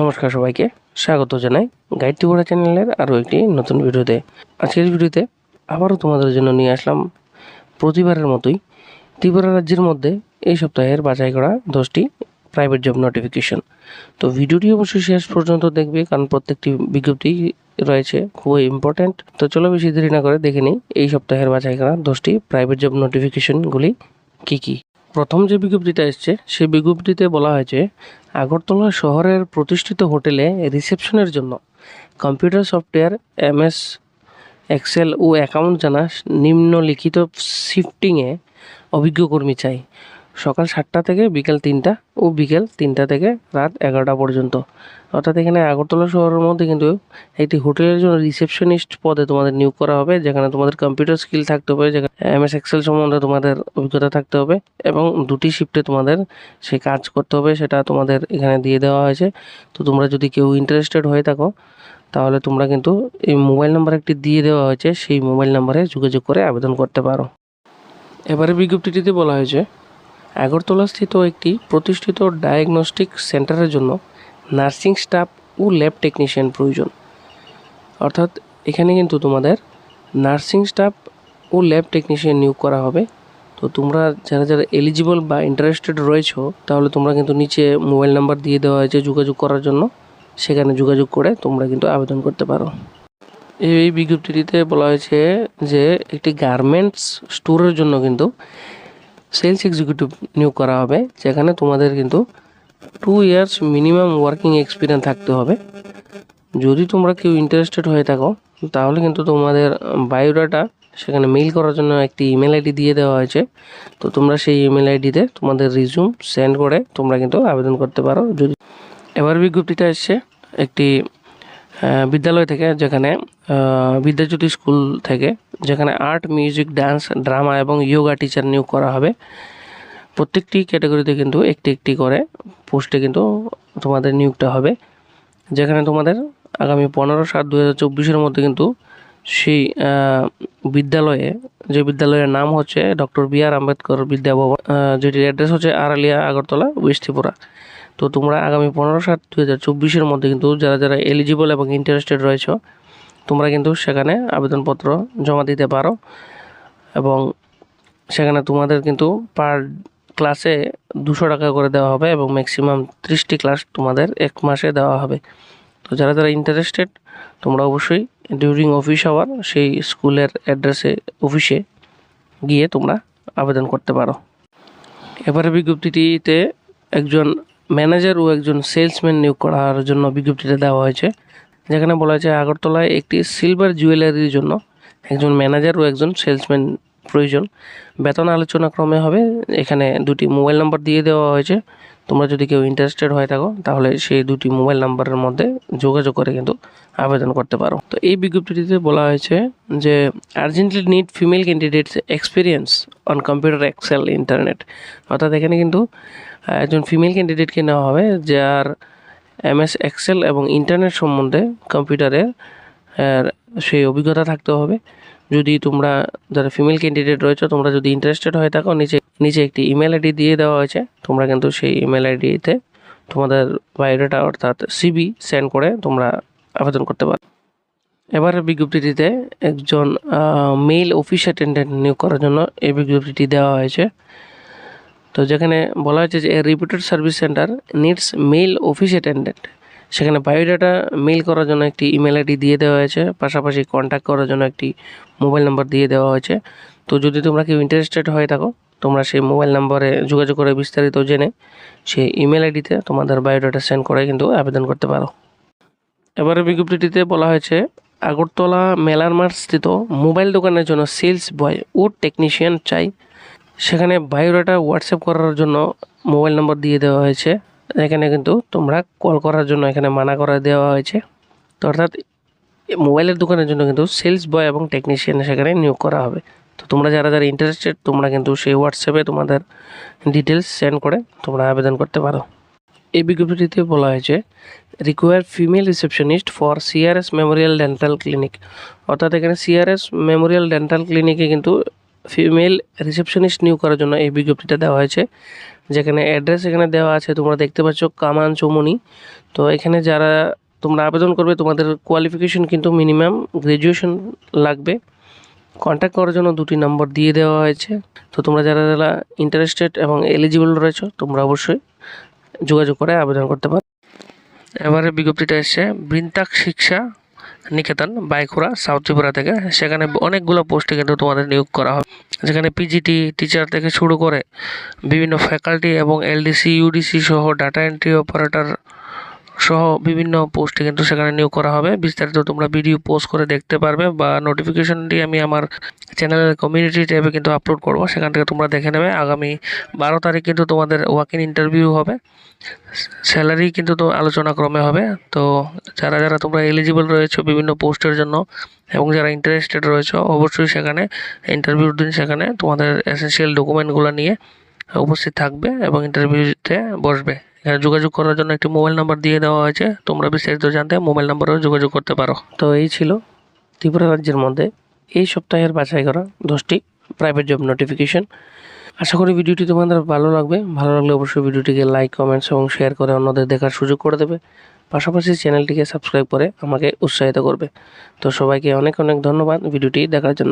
নমস্কার সবাইকে, স্বাগত জানাই গাইড ত্রিপুরা চ্যানেলের আরও একটি নতুন ভিডিওতে। আজকের ভিডিওতে আবারও তোমাদের জন্য নিয়ে আসলাম প্রতিবারের মতোই ত্রিপুরা রাজ্যের মধ্যে এই সপ্তাহের বাছাই করা দশটি প্রাইভেট জব নোটিফিকেশন তো ভিডিওটি অবশ্যই শেষ পর্যন্ত দেখবে, কারণ প্রত্যেকটি বিজ্ঞপ্তি রয়েছে, খুবই ইম্পর্ট্যান্ট তো চলো বেশি দেরি না করে দেখে নিই এই সপ্তাহের বাছাই করা দশটি প্রাইভেট জব নোটিফিকেশনগুলি কী কী। প্রথম যে বিজ্ঞপ্তিটা এসছে, সেই বিজ্ঞপ্তিতে বলা হয়েছে, আগরতলা শহরের প্রতিষ্ঠিত হোটেলে রিসেপশনের জন্য কম্পিউটার সফটওয়্যার, এমএস, এক্সেল ও অ্যাকাউন্ট জানা নিম্নলিখিত শিফটিংয়ে অভিজ্ঞ কর্মী চাই। সকাল সাতটা থেকে বিকেল তিনটা ও বিকেল তিনটা থেকে রাত এগারোটা পর্যন্ত। অর্থাৎ এখানে আগরতলা শহরের মধ্যে কিন্তু একটি হোটেলের জন্য রিসেপশনিস্ট পদে তোমাদের নিয়োগ করা হবে, যেখানে তোমাদের কম্পিউটার স্কিল থাকতে হবে, যেখানে এমএস এক্সেল সম্বন্ধে তোমাদের অভিজ্ঞতা থাকতে হবে এবং দুটি শিফটে তোমাদের সেই কাজ করতে হবে, সেটা তোমাদের এখানে দিয়ে দেওয়া হয়েছে। তো তোমরা যদি কেউ ইন্টারেস্টেড হয়ে থাকো, তাহলে তোমরা কিন্তু এই মোবাইল নাম্বার একটি দিয়ে দেওয়া হয়েছে, সেই মোবাইল নাম্বারে যোগাযোগ করে আবেদন করতে পারো। এবারে বিজ্ঞপ্তিটিতে বলা হয়েছে আগরতলাস্থিত একটি প্রতিষ্ঠিত ডায়াগনস্টিক সেন্টারের জন্য নার্সিং স্টাফ ও ল্যাব টেকনিশিয়ান প্রয়োজন। অর্থাৎ এখানে কিন্তু তোমাদের নার্সিং স্টাফ ও ল্যাব টেকনিশিয়ান নিয়োগ করা হবে। তো তোমরা যারা যারা এলিজিবল বা ইন্টারেস্টেড রয়েছো, তাহলে তোমরা কিন্তু নিচে মোবাইল নাম্বার দিয়ে দেওয়া হয়েছে যোগাযোগ করার জন্য। সেখানে যোগাযোগ করে তোমরা কিন্তু আবেদন করতে পারো। এই বিজ্ঞপ্তিটিতে বলা হয়েছে যে একটি গার্মেন্টস স্টোরের জন্য কিন্তু সেলস এক্সিকিউটিভ নিয়োগ করা হবে, যেখানে তোমাদের কিন্তু two years minimum working experience থাকতে হবে। যদি তোমরা কেউ ইন্টারেস্টেড হয়ে থাকো, তাহলে কিন্তু তোমাদের বায়োডাটা সেখানে মেইল করার জন্য একটি ইমেল আইডি দিয়ে দেওয়া হয়েছে। তো তোমরা সেই ইমেল আইডিতে তোমাদের রিজুম সেন্ড করে তোমরা কিন্তু আবেদন করতে পারো। যদি এবার বিজ্ঞপ্তিটা এসছে একটি বিদ্যালয় থেকে, যেখানে বিদ্যাজ্যোতি স্কুল থেকে, যেখানে আর্ট মিউজিক ডান্স ড্রামা এবং ইয়োগা টিচার নিয়োগ করা হবে। প্রত্যেকটি ক্যাটাগরিতে কিন্তু একটি একটি করে পোস্টে কিন্তু তোমাদের নিয়োগটা হবে। যেখানে তোমাদের আগামী পনেরো সাত দু হাজার চব্বিশের মধ্যে কিন্তু সেই বিদ্যালয়ে, যে বিদ্যালয়ের নাম হচ্ছে doctor B R Ambedkar Vidyabhavan যেটির অ্যাড্রেস হচ্ছে আড়ালিয়া, আগরতলা ওয়েস্ট ত্রিপুরা তো তোমরা আগামী পনেরো সাত দু হাজার চব্বিশের মধ্যে কিন্তু যারা যারা এলিজিবল এবং ইন্টারেস্টেড রয়েছে তোমরা কিন্তু সেখানে আবেদনপত্র জমা দিতে পারো এবং সেখানে তোমাদের কিন্তু পার ক্লাসে দুশো টাকা করে দেওয়া হবে এবং ম্যাক্সিমাম ত্রিশটি ক্লাস তোমাদের এক মাসে দেওয়া হবে। তো যারা যারা ইন্টারেস্টেড তোমরা অবশ্যই ডিউরিং অফিস আওয়ার সেই স্কুলের অ্যাড্রেসে অফিসে গিয়ে তোমরা আবেদন করতে পারো। এবারে বিজ্ঞপ্তিটিতে একজন ম্যানেজার ও একজন সেলসম্যান নিয়োগ করার জন্য বিজ্ঞপ্তিটা দেওয়া হয়েছে। যেখানে বলা হয়েছে আগরতলায় একটি সিলভার জুয়েলারির জন্য একজন ম্যানেজার ও একজন সেলসম্যান প্রয়োজন। বেতন আলোচনা ক্রমে হবে। এখানে দুটি মোবাইল নাম্বার দিয়ে দেওয়া হয়েছে। তোমরা যদি কেউ ইন্টারেস্টেড হয়ে থাকো, তাহলে সেই দুটি মোবাইল নাম্বারের মধ্যে যোগাযোগ করে কিন্তু আবেদন করতে পারো। তো এই বিজ্ঞপ্তিটিতে বলা হয়েছে যে urgently need female candidates experience on computer Excel internet অর্থাৎ এখানে কিন্তু একজন ফিমেল ক্যান্ডিডেটকে নেওয়া হবে, যার এমএস, এক্সেল এবং ইন্টারনেট সম্বন্ধে কম্পিউটারের সেই অভিজ্ঞতা থাকতে হবে। যদি তোমরা যারা ফিমেল ক্যান্ডিডেট রয়েছে, তোমরা যদি ইন্টারেস্টেড হয়ে থাকো, নিচে নিচে একটি ইমেল আইডি দিয়ে দেওয়া হয়েছে। তোমরা কিন্তু সেই ইমেল আইডিতে তোমাদের বায়োডাটা অর্থাৎ সিবি সেন্ড করে তোমরা আবেদন করতে পারো। এবার বিজ্ঞপ্তিটিতে একজন মেল অফিস অ্যাটেন্ডেন্ট নিয়োগ করার জন্য এই বিজ্ঞপ্তিটি দেওয়া হয়েছে। তো যেখানে বলা হয়েছে যে repeated service centre needs male office attendant সেখানে বায়োডাটা মেল করার জন্য একটি ইমেল আইডি দিয়ে দেওয়া হয়েছে, পাশাপাশি কন্ট্যাক্ট করার জন্য একটি মোবাইল নাম্বার দিয়ে দেওয়া হয়েছে। তো যদি তোমরা কেউ ইন্টারেস্টেড হয়ে থাকো, তোমরা সেই মোবাইল নাম্বারে যোগাযোগ করে বিস্তারিত জেনে সেই ইমেল আইডিতে তোমাদের বায়োডাটা সেন্ড করে কিন্তু আবেদন করতে পারো। এবারে বিজ্ঞপ্তিটিতে বলা হয়েছে, আগরতলা মেলার মাঠ স্থিত মোবাইল দোকানের জন্য সেলস বয় ও টেকনিশিয়ান চাই। সেখানে বায়োডাটা হোয়াটসঅ্যাপ করার জন্য মোবাইল নম্বর দিয়ে দেওয়া হয়েছে। এখানে কিন্তু তোমরা কল করার জন্য এখানে মানা করে দেওয়া হয়েছে। তো অর্থাৎ মোবাইলের দোকানের জন্য কিন্তু সেলস বয় এবং টেকনিশিয়ান সেখানে নিয়োগ করা হবে। তো তোমরা যারা যারা ইন্টারেস্টেড তোমরা কিন্তু সেই হোয়াটসঅ্যাপে তোমাদের ডিটেলস সেন্ড করে তোমরা আবেদন করতে পারো। এই বিজ্ঞপ্তিটিতে বলা হয়েছে require female receptionist for CRS memorial dental clinic অর্থাৎ এখানে সিআরএস মেমোরিয়াল ডেন্টাল ক্লিনিকে কিন্তু ফিমেল রিসেপশনিস্ট নিয়োগ করার জন্য এই বিজ্ঞপ্তিটা দেওয়া হয়েছে। যেখানে অ্যাড্রেস এখানে দেওয়া আছে, তোমরা দেখতে পাচ্ছ কামান চৌমনি। তো এখানে যারা তোমরা আবেদন করবে, তোমাদের কোয়ালিফিকেশন কিন্তু মিনিমাম গ্র্যাজুয়েশন লাগবে। কন্ট্যাক্ট করার জন্য দুটি নম্বর দিয়ে দেওয়া হয়েছে। তো তোমরা যারা যারা ইন্টারেস্টেড এবং এলিজিবল রয়েছো, তোমরা অবশ্যই যোগাযোগ করে আবেদন করতে পারো। এবারে বিজ্ঞপ্তিটা এসছে বৃন্তাক শিক্ষা নিকেতন বাইকুড়া সাউথ ত্রিপুরা থেকে। সেখানে অনেকগুলো পোস্টে কিন্তু তোমাদের নিয়োগ করা হবে। যেখানে পিজিটি টিচার থেকে শুরু করে বিভিন্ন ফ্যাকাল্টি এবং এলডিসি ইউডিসি সহ ডাটা এন্ট্রি অপারেটর সহ বিভিন্ন পোস্টে কিন্তু সেখানে নিয়োগ করা হবে। বিস্তারিত তোমরা ভিডিও পোস্ট করে দেখতে পারবে বা নোটিফিকেশনটি আমি আমার চ্যানেলের কমিউনিটি ট্যাবে কিন্তু আপলোড করব। সেখান থেকে তোমরা দেখে নেবে। আগামী বারো তারিখ কিন্তু তোমাদের ওয়াক ইন ইন্টারভিউ হবে। স্যালারি কিন্তু তো আলোচনা ক্রমে হবে। তো যারা যারা তোমরা এলিজিবল রয়েছো বিভিন্ন পোস্টের জন্য এবং যারা ইন্টারেস্টেড রয়েছো, অবশ্যই সেখানে ইন্টারভিউর দিন। সেখানে তোমাদের এসেন্সিয়াল ডকুমেন্টগুলো নিয়ে উপস্থিত থাকবে এবং ইন্টারভিউতে বসবে। যোগাযোগ করার জন্য একটি মোবাইল নাম্বার দিয়ে দেওয়া হয়েছে। তোমরা বিস্তারিত জানতে মোবাইল নাম্বারেও যোগাযোগ করতে পারো। তো এই ছিল ত্রিপুরা রাজ্যের মধ্যে এই সপ্তাহের বাছাই করা দশটি প্রাইভেট জব নোটিফিকেশন আশা করি ভিডিওটি তোমাদের ভালো লাগবে। ভালো লাগলে অবশ্যই ভিডিওটিকে লাইক কমেন্টস এবং শেয়ার করে অন্যদের দেখার সুযোগ করে দেবে। পাশাপাশি চ্যানেলটিকে সাবস্ক্রাইব করে আমাকে উৎসাহিত করবে। তো সবাইকে অনেক অনেক ধন্যবাদ ভিডিওটি দেখার জন্য।